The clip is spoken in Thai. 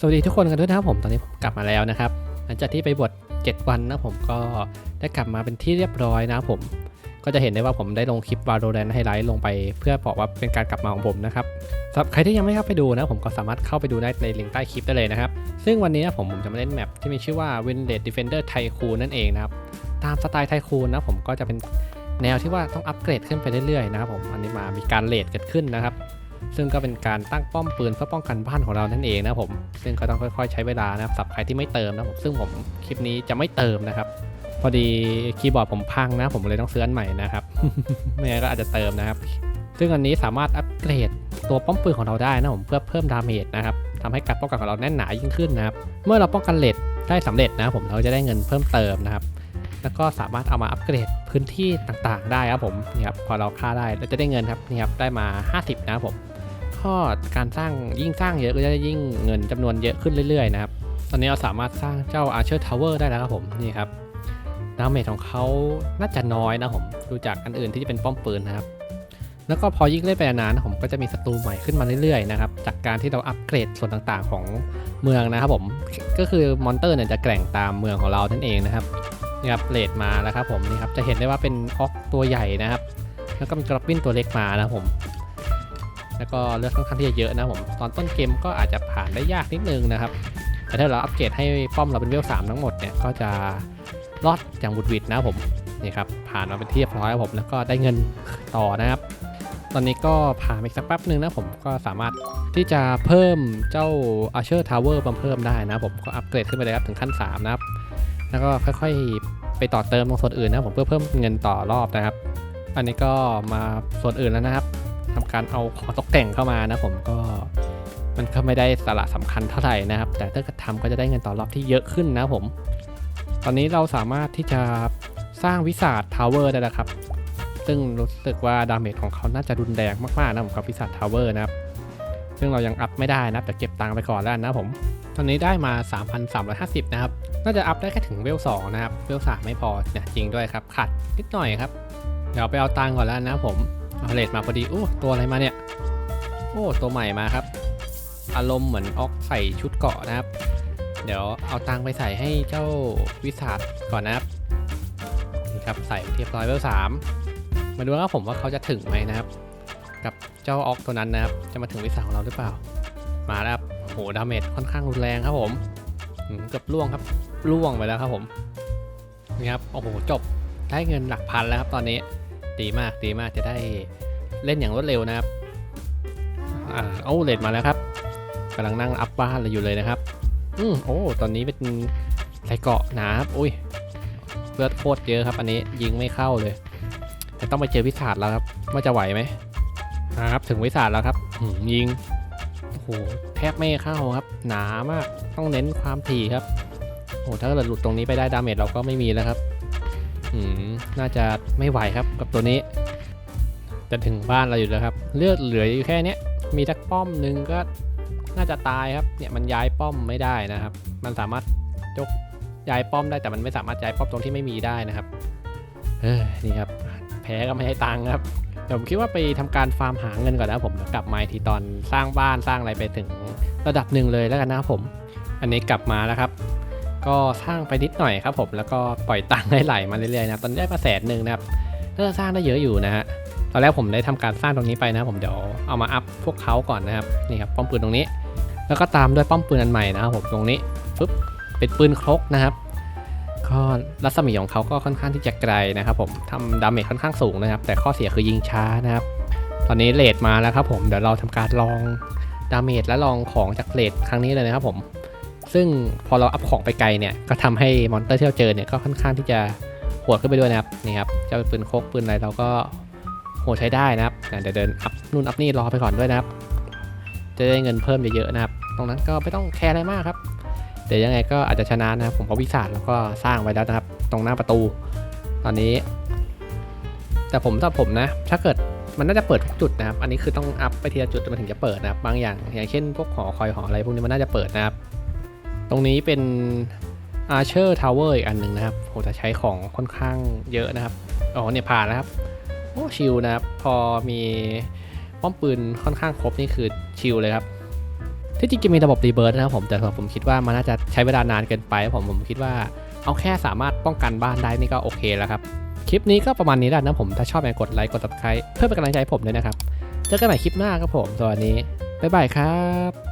สวัสดีทุกคนกันด้วยนะครับผมตอนนี้ผมกลับมาแล้วนะครับ หลังจากที่ไปบวช7วันนะผมก็ได้กลับมาเป็นที่เรียบร้อยนะผม ก็จะเห็นได้ว่าผมได้ลงคลิป Valorant ไฮไลท์ลงไป เพื่อบอกว่าเป็นการกลับมาของผมนะครับสำหรับใครที่ยังไม่เข้าไปดูนะผมก็สามารถเข้าไปดูได้ในลิงก์ใต้คลิปได้เลยนะครับ ซึ่งวันนี้นะผมผมจะมาเล่นแมปที่มีชื่อว่า w i n l e t Defender Tycoon นั่นเองนะครับตามสไตล์ไทคูนนะผมก็จะเป็นแนวที่ว่าต้องอัปเกรดขึ้นไปเรื่อยๆนะครับผมอันนี้มามีการเลทเกิดขึ้นนะครับ ซึ่งก็เป็นการตั้งป้อมปืนเพื่อป้องกันบ้านของเรานั่นเองนะผมซึ่งก็ต้องค่อยๆ ใช้เวลานะครับสำหรับใครที่ไม่เติมนะผมซึ่งผมคลิปนี้จะไม่เติมนะครับ พอดีคีย์บอร์ดผมพังนะ ผมเลยต้องซื้ออันใหม่นะครับไม่งั้นก็อาจจะเติมนะครับ ซึ่งอันนี้สามารถอัปเกรดตัวป้อมปืนของเราได้นะผมเพื่อเพิ่มดาเมจนะครับทำให้การป้องกันของเราแน่นหนายิ่งขึ้นนะครับเมื่อเราป้องกันเลดได้สำเร็จนะผมเราจะได้เงินเพิ่มเติมนะครับแล้วก็สามารถเอามาอัปเกรดพื้นที่ต่างๆ ได้ครับผมนี่ครับพอเราฆ่าได้เราจะได้เงินครับนี่ครับได้มา 50 นะครับผม ก็การสร้างยิ่งสร้างเยอะก็จะยิ่งเงินจำนวนเยอะขึ้นเรื่อยๆนะครับ ตอนนี้เราสามารถสร้างเจ้า Archer Tower ได้แล้วครับผมนี่ครับดาเมจของเขาน่าจะน้อยนะผมดูจากอันอื่นที่จะเป็นป้อมปืนนะครับ แล้วก็พอยิ่งเล่นไปนานผมก็จะมีศัตรูใหม่ขึ้นมาเรื่อยๆนะครับจากการที่เราอัปเกรดส่วนต่างๆของเมืองนะครับผมก็คือมอนเตอร์เนี่ยจะแกร่งตามเมืองของเรานั่นเองนะครับนี่ครับเลดมาแล้วครับผมนี่ครับจะเห็นได้ว่าเป็นออกตัวใหญ่นะครับแล้วก็มีกรอบบินตัวเล็กมานะผม แล้วก็เลือดค่อนข้างที่จะเยอะนะผมตอนต้นเกมก็อาจจะผ่านได้ยากนิดนึงนะครับแต่ถ้าเราอัปเกรดให้ป้อมเราเป็นเวลสามทั้งหมดเนี่ยก็จะรอดอย่างบุดวิดนะผมนี่ครับผ่านมาเป็นที่เรียบร้อยครับผมแล้วก็ได้เงินต่อนะครับ ตอนนี้ก็ผ่านไปสักแป๊บหนึ่งนะผมก็สามารถที่จะเพิ่มเจ้า Archer Tower มาเพิ่มได้นะผมก็อัปเกรดขึ้นไปเลยครับถึงขั้น 3 นะครับ แล้วก็ค่อยๆไปต่อเติมตรงส่วนอื่นนะผมเพื่อเพิ่มเงินต่อรอบนะครับ อันนี้ก็มาส่วนอื่นแล้วนะครับ ทำการเอาของตกแต่งเข้ามานะผมก็มันก็ไม่ได้สาระสำคัญเท่าไหร่นะครับ แต่ถ้าเกิดทำก็จะได้เงินต่อรอบที่เยอะขึ้นนะผม ตอนนี้เราสามารถที่จะสร้างวิสาททาวเวอร์ได้แล้วครับ ซึ่งรู้สึกว่าดาเมจของเขาน่าจะรุนแรงมากๆนะผมกับวิสาททาวเวอร์นะครับ ซึ่งเรายังอัพไม่ได้นะแต่เก็บตังค์ไปก่อนแล้วนะผม ตอนนี้ได้มา 3,350 นะครับ น่าจะอัพได้แค่ถึงเวล 2 นะครับ เวล 3 ไม่พอเนี่ยจริงด้วยครับ ขาดนิดหน่อยครับ เดี๋ยวไปเอาตังค์ก่อนแล้วนะผม เอาเลดมาพอดี โอ้ตัวอะไรมาเนี่ย โอ้ตัวใหม่มาครับ อารมณ์เหมือนออกใส่ชุดเกาะนะครับ เดี๋ยวเอาตังค์ไปใส่ให้เจ้าวิสาดก่อนนะครับนี่ครับใส่เรียบร้อยเวลสามมาดูครับผมว่าเขาจะถึงไหมนะครับ กับเจ้าออกตัวนั้นนะครับ จะมาถึงวิสาของเราหรือเปล่า มาแล้วครับโหดาเมจค่อนข้างรุนแรงครับผมเกือบล่วงครับล่วงไปแล้วครับผมนี่ครับโอ้โหจบได้เงินหลักพันแล้วครับตอนนี้ ดีมากดีมากจะได้เล่นอย่างรวดเร็วนะครับอ่าเอาเลดมาแล้วครับกำลังนั่งอัพบ้านเลยอยู่เลยนะครับ อืมโอ้ตอนนี้เป็นใส่เกราะหนาครับอุ้ยเลือดโคตรเยอะครับ อันนี้ยิงไม่เข้าเลยแต่ต้องไปเจอวิสาดแล้วครับว่าจะไหวไหมอ่าครับถึงวิสาดแล้วครับหืมยิงโอ้โหแทบไม่เข้าครับ หนามากต้องเน้นความถี่ครับโอ้ถ้าเกิดหลุดตรงนี้ไปได้ดาเมจเราก็ไม่มีแล้วครับอืม น่าจะไม่ไหวครับกับตัวนี้ จะถึงบ้านเราอยู่แล้วครับ เลือดเหลืออยู่แค่เนี้ยมีทักป้อมหนึ่งก็น่าจะตายครับเนี่ยมันย้ายป้อมไม่ได้นะครับ มันสามารถยกย้ายป้อมได้แต่มันไม่สามารถย้ายป้อมตรงที่ไม่มีได้นะครับเออนี่ครับ แพ้ก็ไม่ให้ตังค์ครับเดี๋ยวผมคิดว่าไปทำการฟาร์มหาเงินก่อนนะผมเดี๋ยวกลับมาทีตอนสร้างบ้านสร้างอะไรไปถึงระดับหนึ่งเลยแล้วกันนะครับผม อันนี้กลับมาแล้วครับ ก็สร้างไปนิดหน่อยครับผมแล้วก็ปล่อยตังค์ให้ไหลมาเรื่อยๆนะตอนนี้ได้มาแสนหนึ่งนะครับก็สร้างได้เยอะอยู่นะฮะตอนแรกผมได้ทำการสร้างตรงนี้ไปนะผมเดี๋ยวเอามาอัพพวกเขาก่อนนะครับนี่ครับป้อมปืนตรงนี้ แล้วก็ตามด้วยป้อมปืนอันใหม่นะครับผมตรงนี้ปึ๊บเป็นปืนครกนะครับก็รัศมีของเขาก็ค่อนข้างที่จะไกลนะครับผมทำดาเมจค่อนข้างสูงนะครับ แต่ข้อเสียคือยิงช้านะครับ ตอนนี้เลดมาแล้วครับผมเดี๋ยวเราทำการลองดาเมจและลองของจากเลดครั้งนี้เลยนะครับผม ซึ่งพอเราอัพของไปไกลเนี่ยก็ทำให้มอนเตอร์ที่เราเจอเนี่ยก็ค่อนข้างที่จะโหดขึ้นไปด้วยนะครับนี่ครับเจะเป็นปืนโคกปืนอะไรเราก็โหดใช้ได้นะครับอ่เดี๋ยวเดินอัพนู่นอัพนี่รอไปก่อนด้วยนะครับ จะได้เงินเพิ่มเยอะๆนะครับ ตรงนั้นก็ไม่ต้องแคร์อะไรมากครับเดี๋ยวยังไงก็อาจจะชนะนะครับผมเพราะวิสาดแล้วก็สร้างไว้แล้วนะครับ ตรงหน้าประตู ตอนนี้ แต่ผมถ้าผมนะ ถ้าเกิดมันน่าจะเปิดทุกจุดนะครับ อันนี้คือต้องอัพไปทีละจุดมันถึงจะเปิดนะครับ บางอย่าง อย่างเช่นพวกหอคอยหออะไรพวกนี้มันน่าจะเปิดนะครับ ตรงนี้เป็น Archer Tower อีกอันหนึ่งนะครับผมจะใช้ของค่อนข้างเยอะนะครับ อ๋อเนี่ยผ่านแล้วครับ โอ้ชิลนะครับ พอมีป้อมปืนค่อนข้างครบนี่คือชิลเลยครับ ที่จริงจะมีระบบรีเบิร์นะครับผม แต่ผมคิดว่ามันน่าจะใช้เวลานานเกินไป ผมผมคิดว่าเอาแค่สามารถป้องกันบ้านได้นี่ก็โอเคแล้วครับ คลิปนี้ก็ประมาณนี้แหละนะผม ถ้าชอบอย่าลืมกดไลค์ กด subscribe เพื่อเป็นกำลังใจให้ผมด้วยนะครับ เจอกันใหม่คลิปหน้าครับผม สวัสดี บ๊ายบายครับ